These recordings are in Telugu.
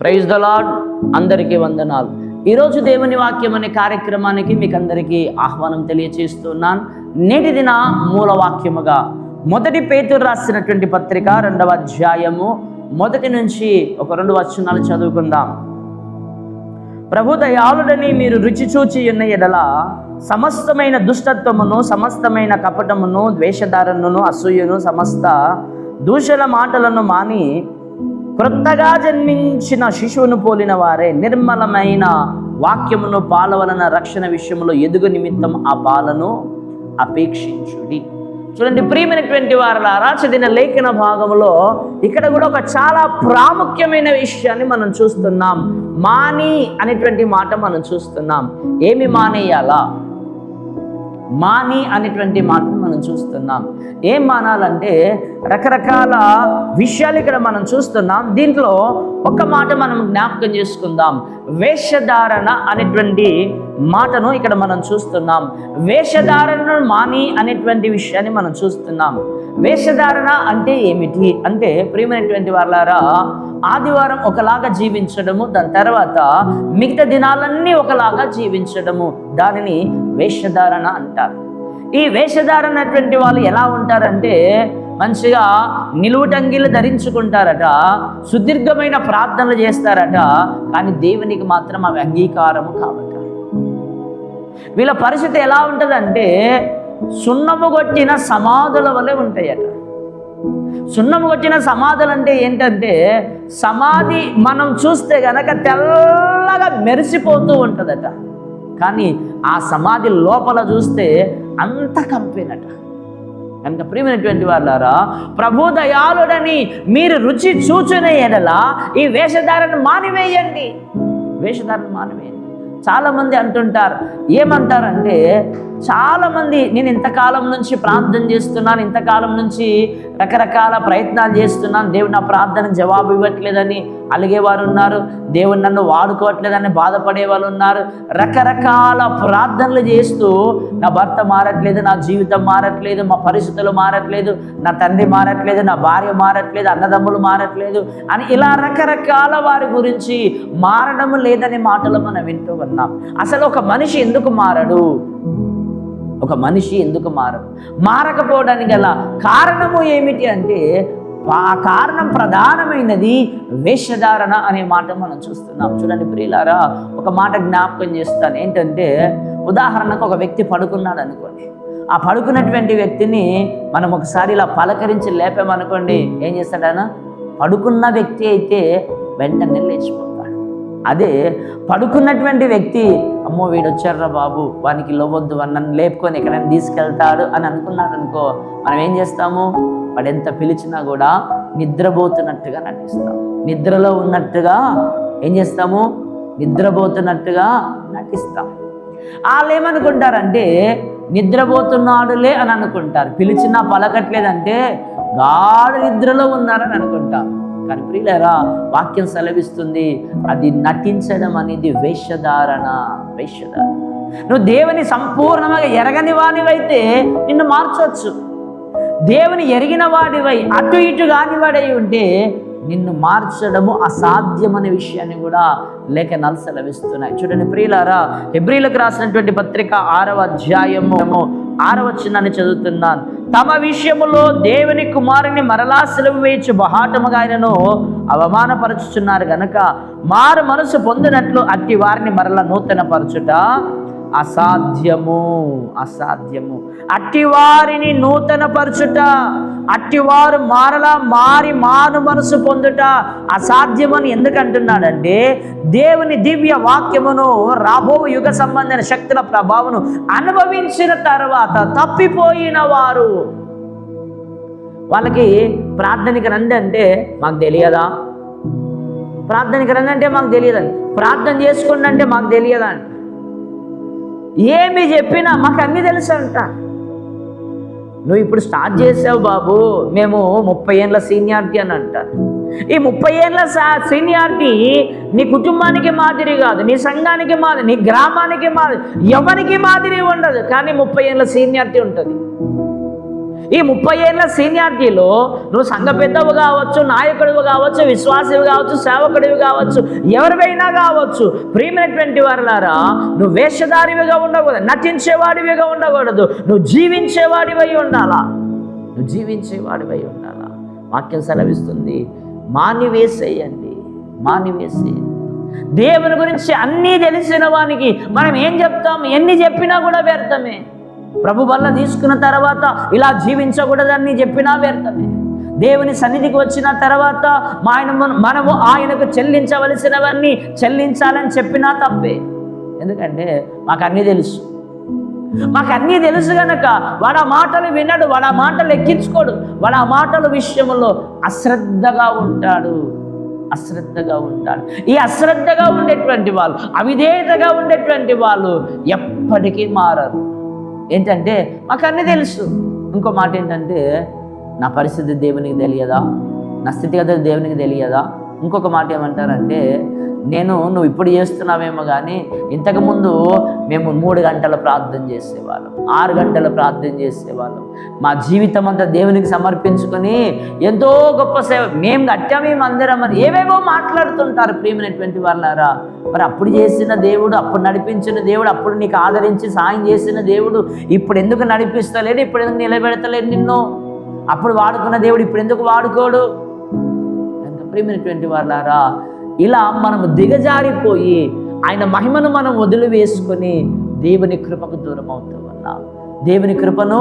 ప్రైజ్ ద లాడ్ అందరికీ వందనాలు. ఈరోజు దేవుని వాక్యం అనే కార్యక్రమానికి మీకు అందరికీ ఆహ్వానం తెలియచేస్తున్నాను. నేటి దిన మూల వాక్యముగా మొదటి పేతురు రాసినటువంటి పత్రిక రెండవ అధ్యాయము మొదటి నుంచి ఒక రెండు వచనాలు చదువుకుందాం. ప్రభు దయాళుడని మీరు రుచి చూచి ఉన్న ఎడల సమస్తమైన దుష్టత్వమును సమస్తమైన కపటమును ద్వేషధారణను అసూయను సమస్త దూషణ మాటలను మాని క్రొత్తగా జన్మించిన శిశువును పోలిన వారే నిర్మలమైన వాక్యమును పాల వలన రక్షణ విషయంలో ఎదుగు నిమిత్తం ఆ పాలను అపేక్షించుడి. చూడండి ప్రియమైనటువంటి వారి రాచదిన లేఖన భాగంలో ఇక్కడ కూడా ఒక చాలా ప్రాముఖ్యమైన విషయాన్ని మనం చూస్తున్నాం. మాని అనేటువంటి మాట మనం చూస్తున్నాం. ఏమి మానేయాలా? మాని అనేటువంటి మాట మనం చూస్తున్నాం. ఏం మానాలంటే రకరకాల విషయాలు ఇక్కడ మనం చూస్తున్నాం. దీంట్లో ఒక మాట మనం జ్ఞాపకం చేసుకుందాం. వేషధారణ అనేటువంటి మాటను ఇక్కడ మనం చూస్తున్నాం. వేషధారణను మాని అనేటువంటి విషయాన్ని మనం చూస్తున్నాం. వేషధారణ అంటే ఏమిటి? అంటే ప్రియమైనటువంటి వాళ్ళారా ఆదివారం ఒకలాగా జీవించడము దాని తర్వాత మిగతా దినాలన్నీ ఒకలాగా జీవించడము. దానిని వేషధారణ అంటారు. ఈ వేషధారణ అటువంటి వాళ్ళు ఎలా ఉంటారంటే మంచిగా నిలువుటంగిలు ధరించుకుంటారట సుదీర్ఘమైన ప్రార్థనలు చేస్తారట కానీ దేవునికి మాత్రం అవి అంగీకారము కావట. వీళ్ళ పరిస్థితి ఎలా ఉంటుందంటే సున్నము కొట్టిన సమాధుల వలె ఉంటాయట. సున్నము కొట్టిన సమాధులు అంటే ఏంటంటే సమాధి మనం చూస్తే గనక తెల్లగా మెరిసిపోతూ ఉంటుందట. కానీ ఆ సమాధి లోపల చూస్తే అంత కంపెనట. కనుక ప్రియమైనటువంటి వాళ్ళారా ప్రభుదయాలుడని మీరు రుచి చూచునే ఎడల ఈ వేషధారను మానివేయండి. వేషధారను మానివేయండి. చాలామంది అంటుంటారు ఏమంటారంటే చాలామంది నేను ఇంతకాలం నుంచి ప్రార్థన చేస్తున్నాను ఇంతకాలం నుంచి రకరకాల ప్రయత్నాలు చేస్తున్నాను. దేవుడు నా ప్రార్థన జవాబు ఇవ్వట్లేదని అలిగేవారు ఉన్నారు దేవుడు నన్ను వాడుకోవట్లేదని బాధపడే వాళ్ళు ఉన్నారు. రకరకాల ప్రార్థనలు చేస్తూ నా భర్త మారట్లేదు నా జీవితం మారట్లేదు మా పరిస్థితులు మారట్లేదు నా తండ్రి మారట్లేదు నా భార్య మారట్లేదు అన్నదమ్ములు మారట్లేదు అని ఇలా రకరకాల వారి గురించి మారడం లేదనే మాటలు మనం వింటూ ఉన్నాం. అసలు ఒక మనిషి ఎందుకు మారడు? ఒక మనిషి ఎందుకు మారదు మారకపోవడానికి గల కారణము ఏమిటి అంటే ఆ కారణం ప్రధానమైనది వేషధారణ అనే మాట మనం చూస్తున్నాం. చూడండి ప్రియులారా ఒక మాట జ్ఞాపకం చేస్తాను. ఏంటంటే ఉదాహరణకు ఒక వ్యక్తి పడుకున్నాడు అనుకోండి. ఆ పడుకున్నటువంటి వ్యక్తిని మనం ఒకసారి ఇలా పలకరించి లేపామనుకోండి ఏం చేస్తాడన పడుకున్న వ్యక్తి అయితే వెంటనే లేచిపోతాడు. అదే పడుకున్నటువంటి వ్యక్తి అమ్మో వీడు వచ్చారా బాబు వానికి లోవద్దు వాడు నన్ను లేపుకొని ఎక్కడైనా తీసుకెళ్తాడు అని అనుకున్నాడు అనుకో మనం ఏం చేస్తాము? వాడు ఎంత పిలిచినా కూడా నిద్రపోతున్నట్టుగా నటిస్తాం. నిద్రలో ఉన్నట్టుగా ఏం చేస్తాము? నిద్రపోతున్నట్టుగా నటిస్తాం. వాళ్ళు ఏమనుకుంటారంటే నిద్రపోతున్నాడులే అని అనుకుంటారు. పిలిచినా పలకట్లేదంటే గాఢ నిద్రలో ఉన్నారని అనుకుంటారు. కానీ ప్రియులరా వాక్యం సెలవిస్తుంది. అది నటించడం అనేది వేషధారణ వేషధారణ. నువ్వు దేవుని సంపూర్ణంగా ఎరగని వానివైతే నిన్ను మార్చవచ్చు దేవుని ఎరిగిన వాడివై అటు ఇటు కానివాడై ఉంటే నిన్ను మార్చడము అసాధ్యమనే విషయాన్ని కూడా లేఖనాలు సెలవిస్తున్నాయి. చూడండి ప్రియులారా హెబ్రిలకు రాసినటువంటి పత్రిక ఆరవ అధ్యాయము ఆరవచనాన్ని చదువుతున్నాను. తమ విషయములో దేవుని కుమారుని మరలా సెలవు వేయచ్చు బహాటముగా ఆయనను అవమానపరచుచున్నారు గనక మారు మనసు పొందినట్లు అట్టి వారిని మరలా నూతన పరచుట అసాధ్యము అసాధ్యము. అట్టివారిని నూతన పరచుట అట్టివారు మారలా మారి మాను మనసు పొందుట అసాధ్యమని ఎందుకు అంటున్నాడంటే దేవుని దివ్య వాక్యమును రాబో యుగ సంబంధమైన శక్తుల ప్రభావమును అనుభవించిన తర్వాత తప్పిపోయిన వారు. వాళ్ళకి ప్రార్థనకి రండి అంటే మాకు తెలియదా? ప్రార్థనకి రండి అంటే మాకు తెలియదండి. ప్రార్థన చేసుకోండి అంటే మాకు తెలియదా ఏమి చెప్పినా మాకు అన్నీ తెలుసు అంట నువ్వు ఇప్పుడు స్టార్ట్ చేసావు బాబు మేము ముప్పై ఏళ్ళ సీనియారిటీ అని అంటారు. ఈ ముప్పై ఏళ్ళ సా సీనియారిటీ నీ కుటుంబానికి మాదిరి కాదు నీ సంఘానికి మాదిరి నీ గ్రామానికి మాదిరి ఎవరికి మాదిరి ఉండదు కానీ ముప్పై ఏళ్ళ సీనియారిటీ ఉంటుంది. ఈ ముప్పై ఏళ్ళ సీనియారిటీలో నువ్వు సంఘ పెద్దవు కావచ్చు నాయకుడివి కావచ్చు విశ్వాసివి కావచ్చు సేవకుడివి కావచ్చు ఎవరివైనా కావచ్చు ప్రియమైనటువంటి వారులారా నువ్వు వేషధారివిగా ఉండకూడదు నటించేవాడివిగా ఉండకూడదు నువ్వు జీవించేవాడివై ఉండాలా? నువ్వు జీవించేవాడివై ఉండాలా? వాక్యం సెలవిస్తుంది మానివేసేయండి మానివేసేయండి. దేవుని గురించి అన్నీ తెలిసిన వానికి మనం ఏం చెప్తాం? ఎన్ని చెప్పినా కూడా వ్యర్థమే. ప్రభు వల్ల తీసుకున్న తర్వాత ఇలా జీవించకూడదని చెప్పినా వ్యర్థమే. దేవుని సన్నిధికి వచ్చిన తర్వాత ఆయన మనము ఆయనకు చెల్లించవలసినవన్నీ చెల్లించాలని చెప్పినా తప్పే. ఎందుకంటే మాకు అన్నీ తెలుసు. మాకు అన్నీ తెలుసు గనక వాడ మాటలు వినడు వాడ మాటలు ఎక్కించుకోడు. వాడ మాటల విషయంలో అశ్రద్ధగా ఉంటాడు. అశ్రద్ధగా ఉంటాడు. ఈ అశ్రద్ధగా ఉండేటువంటి వాళ్ళు అవిధేయతగా ఉండేటువంటి వాళ్ళు ఎప్పటికీ మారరు. ఏంటంటే మాకు అన్నీ తెలుసు. ఇంకో మాట ఏంటంటే నా పరిస్థితి దేవునికి తెలియదా? నా స్థితిగతులు దేవునికి తెలియదా? ఇంకొక మాట ఏమంటారంటే నేను నువ్వు ఇప్పుడు చేస్తున్నావేమో కానీ ఇంతకుముందు మేము మూడు గంటల ప్రార్థన చేసేవాళ్ళం ఆరు గంటల ప్రార్థన చేసేవాళ్ళం. మా జీవితం అంతా దేవునికి సమర్పించుకొని ఎంతో గొప్ప సేవ మేము కట్టాము మేము అందరం అని ఏవేవో మాట్లాడుతుంటారు ప్రేమైనటువంటి వాళ్ళారా మరి అప్పుడు చేసిన దేవుడు అప్పుడు నడిపించిన దేవుడు అప్పుడు నీకు ఆదరించి సాయం చేసిన దేవుడు ఇప్పుడు ఎందుకు నడిపిస్తలేడు ఇప్పుడు ఎందుకు నిలబెడతలేడు నిన్ను? అప్పుడు వాడుకున్న దేవుడు ఇప్పుడు ఎందుకు వాడుకోడు? ఎంత ప్రియమైనటువంటి వాళ్ళారా ఇలా మనం దిగజారిపోయి ఆయన మహిమను మనం వదిలివేసుకొని దేవుని కృపకు దూరం అవుతూ ఉన్నాం దేవుని కృపను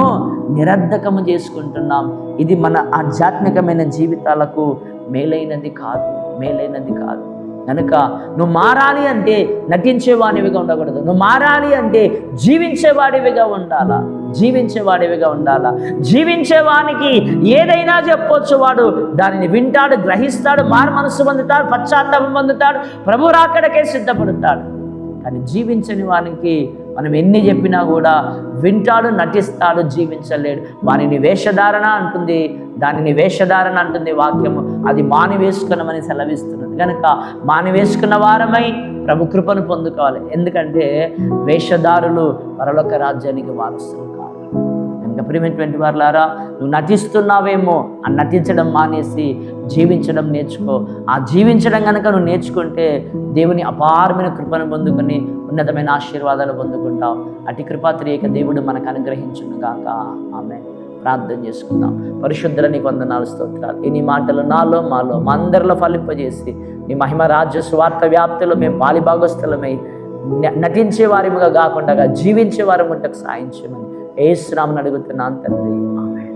నిరర్ధకము చేసుకుంటున్నాం. ఇది మన ఆధ్యాత్మికమైన జీవితాలకు మేలైనది కాదు మేలైనది కాదు. కనుక నువ్వు మారాలి అంటే నటించేవాడివిగా ఉండకూడదు. నువ్వు మారాలి అంటే జీవించేవాడివిగా ఉండాలా? జీవించేవాడివిగా ఉండాలా? జీవించేవానికి ఏదైనా చెప్పొచ్చు వాడు. దానిని వింటాడు గ్రహిస్తాడు మారు మనసు పొందుతాడు పశ్చాత్తాపం పొందుతాడు ప్రభు రాకడకే సిద్ధపడతాడు. కానీ జీవించని వానికి మనం ఎన్ని చెప్పినా కూడా వింటాడు నటిస్తాడు జీవించలేడు. వానిని వేషధారణ అంటుంది. దానిని వేషధారణ అంటుంది వాక్యము. అది మానివేసుకునమని సెలవిస్తున్నది. కనుక మానివేసుకున్న వారమై ప్రభు కృపను పొందుకోవాలి. ఎందుకంటే వేషధారులు పరలోక రాజ్యానికి వారసులు కాదు కనుక ప్రియమైనటువంటి వారులారా నువ్వు నటిస్తున్నావేమో ఆ నటించడం మానేసి జీవించడం నేర్చుకో. ఆ జీవించడం కనుక నువ్వు నేర్చుకుంటే దేవుని అపారమైన కృపను పొందుకొని ఉన్నతమైన ఆశీర్వాదాలు పొందుకుంటావు. అటు కృపాత్రియక దేవుడు మనకు అనుగ్రహించును గాక. ఆమె ప్రార్థన చేసుకుందాం. పరిశుద్ధుల నీకు వందనాలు స్తోత్రాలు. ఈ నీ మాటలు నాలో మాలో మా అందరిలో ఫలింపజేసి నీ మహిమ రాజ్య స్వార్థ వ్యాప్తిలో మేము పాలిభాగస్థలమై నటించే వారిముగా కాకుండా జీవించే వారి ముట్టకు సాయించమని ఏ శ్రామను అడుగుతున్నాను తండ్రి. ఆమె